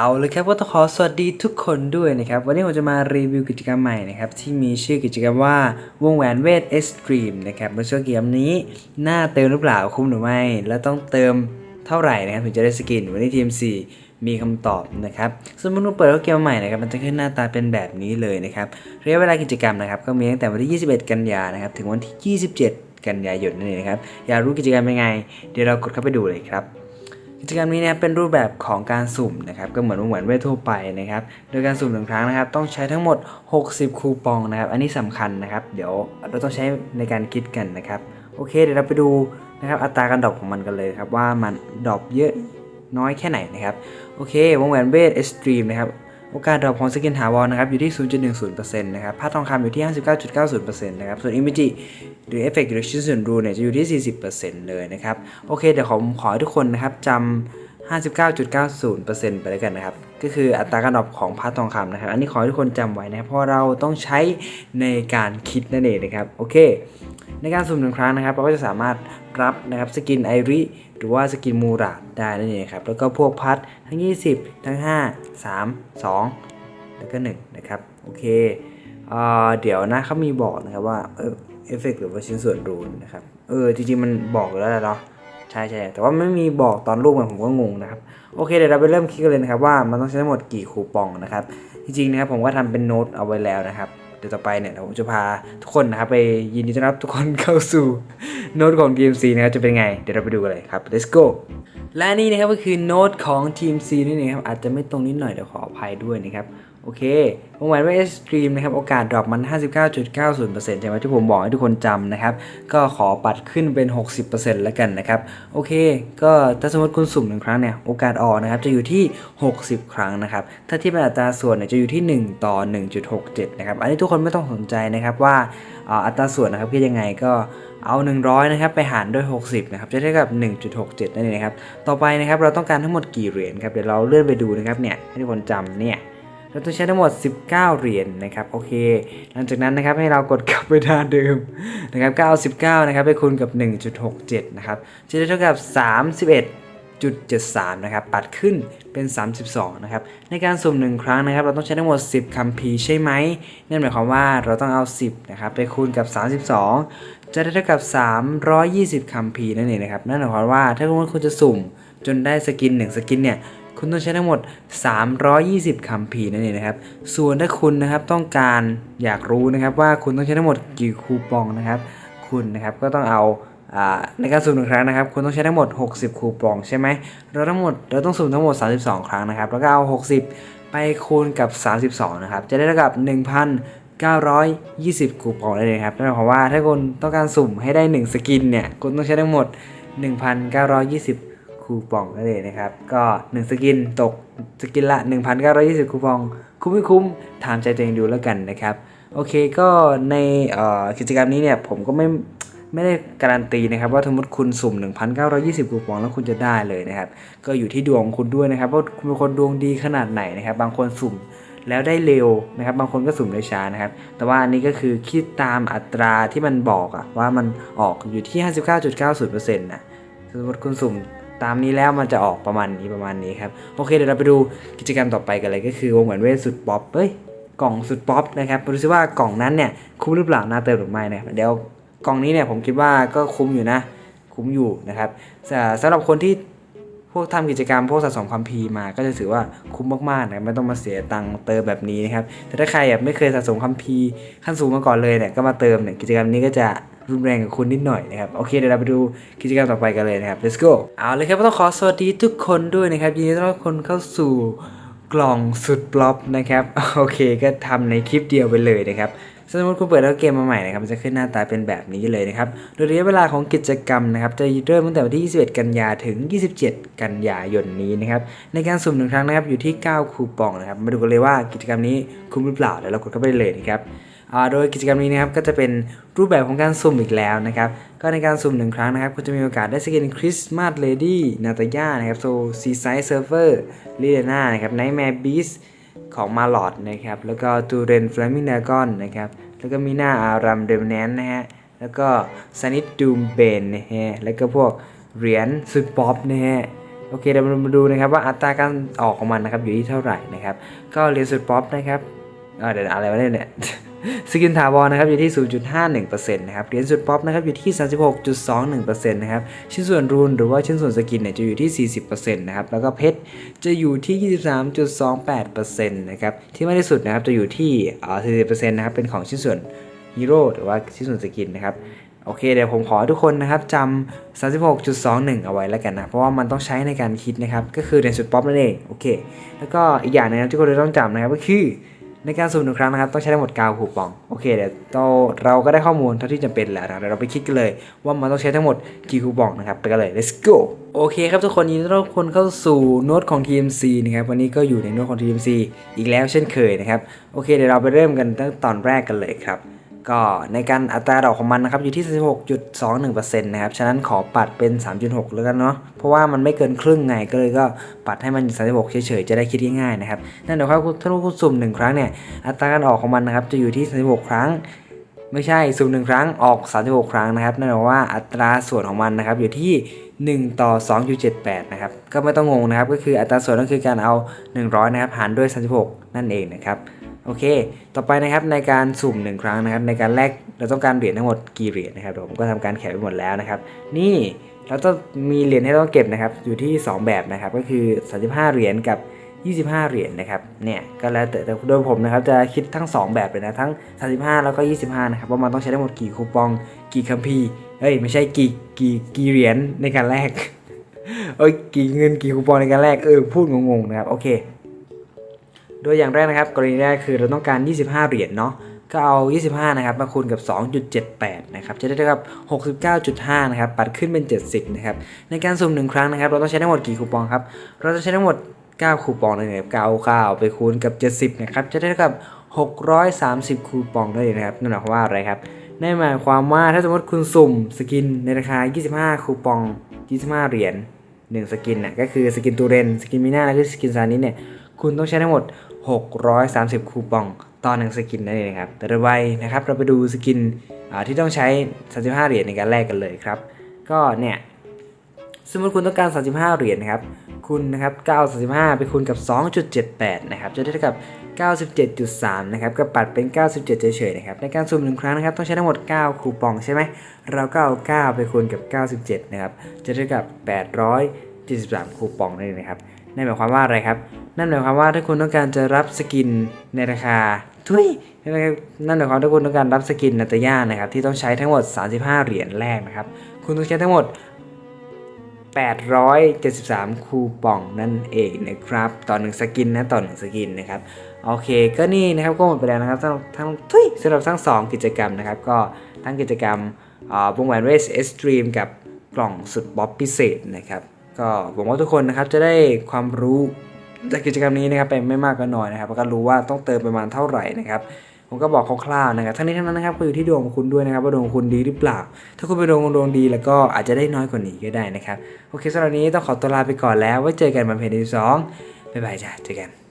เอาเลยครับก็ต้องขอสวัสดีทุกคนด้วยนะครับ วันนี้ผมจะมารีวิวกิจกรรมใหม่นะครับที่มีชื่อกิจกรรมว่าวงแหวนเวทเอ็กซ์ตรีมนะครับบนช่วงเกมนี้หน่าเติมหรือเปล่าคุ้มหรือไม่ แล้วต้องเติมเท่าไหร่นะครับถึงจะได้สกิน วันนี้ทีม 4 มีคำตอบนะครับสมมติว่าเปิดเกมใหม่นะครับมันจะขึ้นหน้าตาเป็นแบบนี้เลยนะครับระยะเวลากิจกรรมนะครับก็มีตั้งแต่วันที่ 21 กันยานะครับถึงวันที่ 27 กันยายนนั่นเองนะครับอยากรู้กิจกรรมเป็นไง เดี๋ยวเรากดเข้าไปดูเลยครับ กิจกรรมนี้เนี่ยเป็นรูปแบบของการสุ่มนะครับก็เหมือนเหมือนเวททั่วไปนะครับโดยการสุ่มหนึ่งครั้งนะครับ ต้องใช้ทั้งหมด 60 คูปองนะครับ อันนี้สำคัญนะครับ เดี๋ยวเราต้องใช้ในการคิดกันนะครับโอเคเดี๋ยวเราไปดูนะครับอัตราการดรอปของมันกันเลยครับว่ามันดรอปเยอะน้อยแค่ไหนนะครับโอเควงแหวนเวทเอ็กซ์ตรีมนะครับ โอกาสดรอปของสกินถาวรนะครับอยู่ที่ 0.10%นะครับผ้าทองคำอยู่ที่ 59.90%นะครับส่วนอิมจิหรือเอฟเฟกต์หรือชิ้นส่วนรูเนี่ยจะอยู่ที่ 40%เลยนะครับ โอเค เดี๋ยวผมขอให้ทุกคนนะครับจำ 59.90%ไปแล้วกันนะครับ ก็คืออัตราการดรอปของพาร์ททองคำนะครับ อันนี้ขอให้ทุกคนจำไว้นะเพราะเราต้องใช้ในการคิดนั่นเองนะครับ โอเค ในการสุ่มหนึ่งครั้งนะครับ เราก็จะสามารถรับนะครับสกินไอริหรือว่าสกินมูราดได้นั่นเองครับ แล้วก็พวกพัททั้ง 20 ทั้ง 5 3 2 แล้วก็ 1 นะครับ โอเคเออเดี๋ยวนะเขามีบอกนะครับว่าเออเอฟเฟกหรือว่าชิ้นส่วนรูนนะครับ เออจริงๆมันบอกแล้วแหละเนาะ ใช่ใช่แต่ว่าไม่มีบอกตอนรูปเหมันผมก็งงนะครับโอเคเดี๋ยวเราไปเริ่มคิดกันเลยนะครับว่ามันต้องใช้ทั้งหมดกี่คูปองนะครับจริงๆนะครับผมก็ทำเป็นโน้ตเอาไว้แล้วนะครับเดี๋ยวต่อไปเนี่ยผมจะพาทุกคนนะครับไปยินดีต้อนรับทุกคนเข้าสู่โน้ตของทีม C นะครับจะเป็นไง เดี๋ยวเราไปดูกันเลยครับ let's go และนี่นะครับก็คือโน้ตของทีม C นี่เองครับอาจจะไม่ตรงนิดหน่อยเดี๋ยวขออภัยด้วยนะครับ โอเควงแหวนว่า Extreme นะครับโอกาสดรอปมัน 59.90%ใช่ไหมที่ผมบอกให้ทุกคนจำนะครับ ก็ขอปัดขึ้นเป็น 60%แล้วกันนะครับ โอเค ก็ถ้าสมมติคุณสุ่มหนึ่งครั้งเนี่ย โอกาสออกนะครับ จะอยู่ที่ 60 ครั้งนะครับ ถ้าที่เป็นอัตราส่วนเนี่ย จะอยู่ที่ 1 ต่อ 1.67 นะครับ อันนี้ทุกคนไม่ต้องสนใจนะครับว่าอ่าอัตราส่วนนะครับคือยังไงก็เอา 100 นะครับ ไปหารด้วย 60 นะครับ จะได้กับ 1.67 นั่นเองนะครับ ต่อไปนะครับเราต้องการทั้งหมดกี่เหรียญครับเดี๋ยวเราเลื่อนไปดูนะครับเนี่ยให้ทุกคนจำเนี่ย เราต้องใช้ทั้งหมด 19 เหรียญนนะครับโอเค หลังจากนั้นนะครับให้เรากดกลับไปด้านเดิมนะครับก็เอา19นะครับไปคูณกับ 1.67 นะครับจะได้เท่ากับ 31.73 นะครับ ปัดขึ้นเป็น 32 นะครับ ในการสุ่มหนึ่งครั้งนะครับ เราต้องใช้ทั้งหมด 10คัมภีใช่ไหม นั่นหมายความว่าเราต้องเอา 10 นะครับ ไปคูณกับ 32 จะได้เท่ากับ 320คัมภีนั่นเองนะครับ นั่นหมายความว่าถ้าคุณจะสุ่มจนได้สกิน 1 สกินเนี่ย คุณต้องใช้ทั้งหมด 320คัมภีนั่นเองนะครับ ส่วนถ้าคุณนะครับต้องการอยากรู้นะครับว่าคุณต้องใช้ทั้งหมดกี่คูปองนะครับ คุณนะครับก็ต้องเอาในการสุ่มหนึ่งครั้งนะครับ คุณต้องใช้ทั้งหมด 60 คูปองใช่ไหมเราทั้งหมดเราต้องสุ่มทั้งหมด 32 ครั้งนะครับ แล้วก็เอา 60 ไปคูณกับ 32 นะครับ จะได้เท่ากับ 1,920 คูปองนั่นเองครับนั่นหมายความว่าถ้าคุณต้องการสุ่มให้ได้ 1 สกินเนี่ย คุณต้องใช้ทั้งหมด 1,920 คูปองนั่นเองนะครับ ก็ 1 สกินตกสกินละ 1,920 คูปอง คุ้มไม่คุ้มถามใจตัวเองดูแล้วกันนะครับ โอเคก็ในกิจกรรมนี้เนี่ยผมก็ไม่ไม่ได้การันตีนะครับว่าสมมติคุณสุ่ม 1,920 คูปองแล้วคุณจะได้เลยนะครับ ก็อยู่ที่ดวงของคุณด้วยนะครับว่าคุณเป็นคนดวงดีขนาดไหนนะครับ บางคนสุ่มแล้วได้เร็วนะครับ บางคนก็สุ่มได้ช้านะครับ แต่ว่าอันนี้ก็คือคิดตามอัตราที่มันบอกอะว่ามันออกอยู่ที่ 59.90%นะสมมติคุณสุ่ม ตามนี้แล้วมันจะออกประมาณนี้ประมาณนี้ครับโอเคเดี๋ยวเราไปดูกิจกรรมต่อไปกันเลยก็คือวงแหวนเวทสุดป๊อปเอ้ยกล่องสุดป๊อปนะครับดูซิว่ากล่องนั้นเนี่ยคุ้มหรือเปล่าน่าเติมหรือไม่นะครับเดี๋ยวกล่องนี้เนี่ยผมคิดว่าก็คุ้มอยู่นะ คุ้มอยู่นะครับแต่สำหรับคนที่พวกทำกิจกรรมพวกสะสมความพีร์มาก็จะถือว่าคุ้มมากๆนะไม่ต้องมาเสียตังค์เติมแบบนี้นะครับแต่ถ้าใครแบบไม่เคยสะสมความพีร์ขั้นสูงมาก่อนเลยเนี่ยก็มาเติมเนี่ยกิจกรรมนี้ก็จะ รุนแรงกับคุณนิดหน่อยนะครับ โอเคเดี๋ยวเราไปดูกิจกรรมต่อไปกันเลยนะครับ let's go เอาเลยครับต้องขอสวัสดีทุกคนด้วยนะครับยินดีต้อนรับคนเข้าสู่กล่องสุดปลอปนะครับ โอเคก็ทำในคลิปเดียวไปเลยนะครับสมมติคุณเปิดแล้วเกมมาใหม่นะครับมันจะขึ้นหน้าตาเป็นแบบนี้เลยนะครับ โดยระยะเวลาของกิจกรรมนะครับจะเริ่มตั้งแต่วันที่ 21 กันยาถึง 27 กันยายนนี้นะครับ ในการสุ่มหนึ่งครั้งนะครับอยู่ที่ 9 คูปองนะครับ มาดูกันเลยว่ากิจกรรมนี้คุ้มหรือเปล่าเดี๋ยวเรากดเข้าไปเลยนะครับ โดยกิจกรรมนี้นะครับก็จะเป็นรูปแบบของการสุ่มอีกแล้วนะครับก็ในการสุ่มหนึ่งครั้งนะครับคุณจะมีโอกาสได้สกินคริสต์มาสเลดี้นาตาย่านะครับโซซีไซเซิร์ฟเวอร์ลีเดน่านะครับไนท์แมร์บีสของมาลอดนะครับแล้วก็ตูเรนฟลามิงดากอนนะครับแล้วก็มีหน้าอารัมเดมแนนนะฮะแล้วก็ซานิดดูมเบนนะฮะแล้วก็พวกเหรียญสุดป๊อปนะฮะโอเคเดี๋ยวเรามาดูนะครับว่าอัตราการออกของมันนะครับอยู่ที่เท่าไหร่นะครับก็เหรียญสุดป๊อปนะครับเดี๋ยวอะไรวะเนี่ย สกินถาวรนะครับอยู่ที่ 0.51%นะครับ เหรียญสุดป๊อปนะครับอยู่ที่ 36.21%นะครับ ชิ้นส่วนรูนหรือว่าชิ้นส่วนสกินเนี่ยจะอยู่ที่ 40%นะครับ แล้วก็เพชรจะอยู่ที่ 23.28%นะครับ ที่มากที่สุดนะครับจะอยู่ที่อ่40%นะครับ เป็นของชิ้นส่วนฮีโร่หรือว่าชิ้นส่วนสกินนะครับโอเคเดี๋ยวผมขอทุกคนนะครับจำ36.21 เอาไว้แล้วกันนะ เพราะว่ามันต้องใช้ในการคิดนะครับ ก็คือเหรียญสุดป๊อปนั่นเอง โอเค แล้วก็อีกอย่างนึงนะที่คนเราต้องจำนะครับก็คือ ในการสุ่มหนึ่งครั้งนะครับต้องใช้ทั้งหมด9คูปองโอเคเดี๋ยวเราเราก็ได้ข้อมูลเท่าที่จำเป็นแล้วนะเดี๋ยวเราไปคิดกันเลยว่ามันต้องใช้ทั้งหมดกี่คูปองนะครับไปกันเลย let's go โอเคครับทุกคนยินดีต้อนรับคนเข้าสู่โน้ตของ TMC นะครับวันนี้ก็อยู่ในโน้ตของ TMC อีกแล้วเช่นเคยนะครับโอเคเดี๋ยวเราไปเริ่มกันตั้งตอนแรกกันเลยครับ ก็ในการอัตราดอกของมันนะครับอยู่ที่46.21%นะครับ ฉะนั้นขอปัดเป็น 3.6 แล้วกันเนาะ เพราะว่ามันไม่เกินครึ่งไงก็เลยก็ปัดให้มันอยู่36 เฉยๆ จะได้คิดง่ายๆนะครับ นั่นหมายความว่าถ้าคุณสุ่ม 1 ครั้งเนี่ย อัตราการออกของมันนะครับจะอยู่ที่ 36 ครั้ง ไม่ใช่สุ่ม 1 ครั้งออก 36 ครั้งนะครับ นั่นหมายความว่าอัตราส่วนของมันนะครับอยู่ที่1 ต่อ 2.78 นะครับ ก็ไม่ต้องงงนะครับ ก็คืออัตราส่วนก็คือการเอา 100 นะครับ หารด้วย 36 นั่นเองนะครับ โอเค ต่อไปนะครับในการสุ่ม1ครั้งนะครับ ในการแลกเราต้องการเหรียญทั้งหมดกี่เหรียญนะครับผมก็ทำการแขวนไปหมดแล้วนะครับ นี่เราต้องมีเหรียญให้ต้องเก็บนะครับ อยู่ที่ 2 แบบนะครับ ก็คือ 35 เหรียญกับ 25 เหรียญนะครับ เนี่ยก็แล้วแต่แต่โดยผมนะครับจะคิดทั้ง 2 แบบเลยนะทั้ง 35 แล้วก็ 25 นะครับว่ามันต้องใช้ทั้งหมดกี่คูปองกี่คัมภีร์เอ้ยไม่ใช่กี่กี่กี่เหรียญในการแลกเอ้ยกี่เงินกี่คูปองในการแลกเออพูดงงๆนะครับโอเค โดยอย่างแรกนะครับกรณีแรกคือเราต้องการ 25 เหรียญเนาะก็เอา 25 นะครับ มาคูณกับ 2.78 นะครับ จะได้เท่ากับ 69.5 นะครับ ปัดขึ้นเป็น 70 นะครับ ในการสุ่มหนึ่งครั้งนะครับ เราต้องใช้ทั้งหมดกี่คูปองครับ เราจะใช้ทั้งหมด 9 คูปองเลยนะครับ9 9ไปคูณกับ 70 นะครับ จะได้เท่ากับ 630 คูปองได้เลยนะครับ นั่นหมายความว่าอะไรครับนั่นหมายความว่าถ้าสมมติคุณสุ่มสกินในราคา 25 คูปอง 25 เหรียญ 1 สกินน่ะ ก็คือสกินตูเรน สกินมีนาแล้วก็สกินซานิสเนี่ย คุณต้องใช้ทั้งหมด 630 คูปองต่อหนึ่งสกินนั่นเองครับ แต่โดยไวนะครับเราไปดูสกินที่ต้องใช้ 35 เหรียญในการแลกกันเลยครับ ก็เนี่ยสมมติคุณต้องการ 35 เหรียญนะครับ คุณนะครับก้า35 ไปคูณกับ 2.78 นะครับ จะได้เท่ากับ 97.3 นะครับก็ปัดเป็น 97 เฉยๆ นะครับ ในการสุ่มหนึ่งครั้งนะครับ ต้องใช้ทั้งหมด 9 คูปองใช่ไหม เราก็เอา 9 ไปคูณกับ 97 นะครับ จะได้เท่ากับ 873 คูปองนั่นเองนะครับ นั่นหมายความว่าอะไรครับ นั่นหมายความว่าถ้าคุณต้องการจะรับสกินในราคาทุยนั่นหมายความว่าถ้าคุณต้องการรับสกินนาตาย่านะครับที่ต้องใช้ทั้งหมด 35 เหรียญแรกนะครับ คุณต้องใช้ทั้งหมด 873 คูปองนั่นเองนะครับต่อหนึ่งสกินนะต่อหนึ่งสกินนะครับโอเคก็นี่นะครับก็หมดไปแล้วนะครับทั้งทุยสำหรับทั้งสองกิจกรรมนะครับก็ทั้งกิจกรรมวงแหวนเวสเอสตรีมกับกล่องสุดบ๊อบพิเศษนะครับ ก็หวังว่าทุกคนนะครับจะได้ความรู้จากกิจกรรมนี้นะครับไปไม่มากก็น้อยนะครับก็รู้ว่าต้องเติมประมาณเท่าไหร่นะครับผมก็บอกคร่าวๆนะครับทั้งนี้ทั้งนั้นนะครับก็อยู่ที่ดวงของคุณด้วยนะครับว่าดวงคุณดีหรือเปล่า ถ้าคุณเป็นดวงดวงดีแล้วก็อาจจะได้น้อยกว่านี้ก็ได้นะครับโอเคสำหรับนนี้ต้องขอตัวลาไปก่อนแล้วไว้เจอกันบนเพจที่สองบ๊ายบายจ้าเจอกัน